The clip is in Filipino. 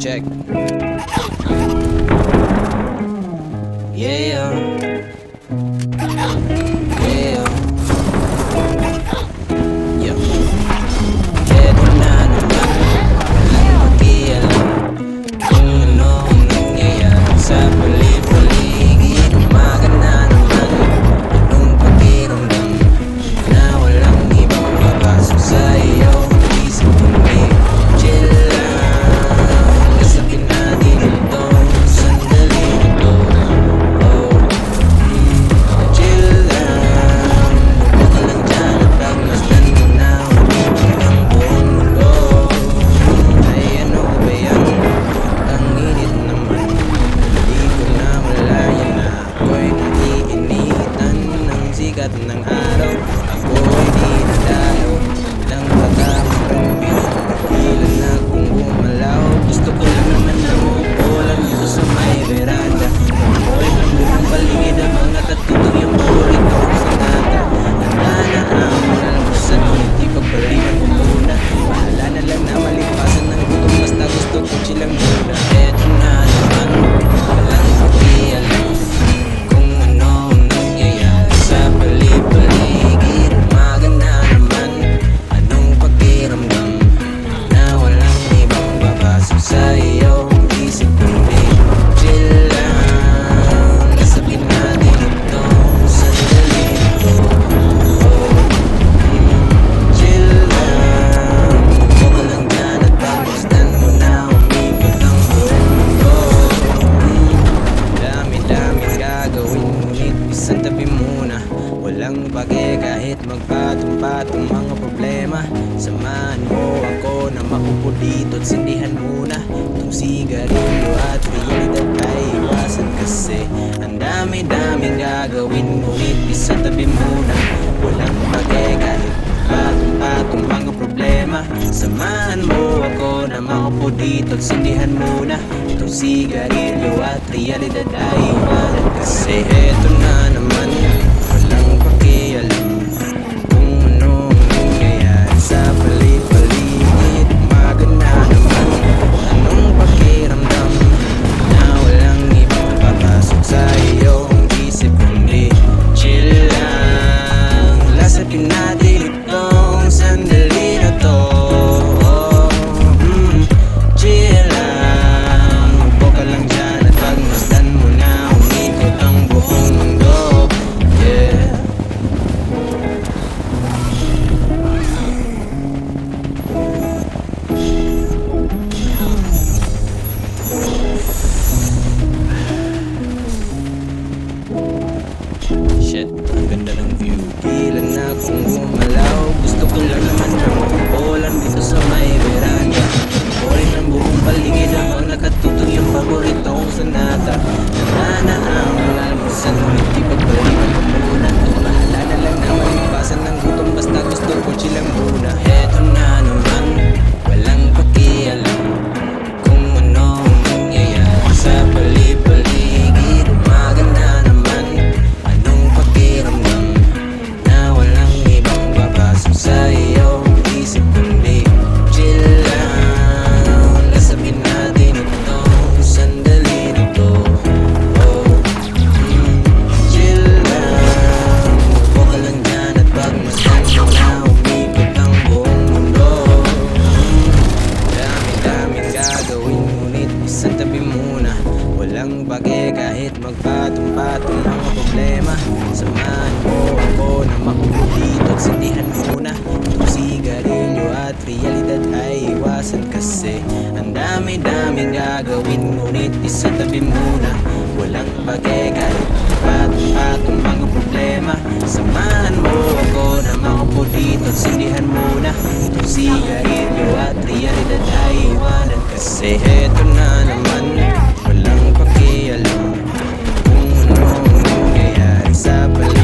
check. Samahan mo ako na maupo at sindihan muna Itong sigarilyo at realidad ay iwasan kasi Ang dami-daming gagawin ngunit isa tabi muna Walang pake kahit patong-patong mga problema Samahan mo ako na maupo at sindihan muna Itong sigarilyo at realidad ay iwasan kasi Eto na naman. sir. Samahan mo ako na makuha dito Sindihan mo muna itong sigarilyo At realidad ay iwasan kasi Ang dami-daming gagawin Ngunit isa tabi muna. Walang pake kahit pat-pat ang mga problema? Samahan mo ako na makuha dito Sindihan muna itong sigarilyo At realidad ay iwanan kasi. Eto na naman. pelea.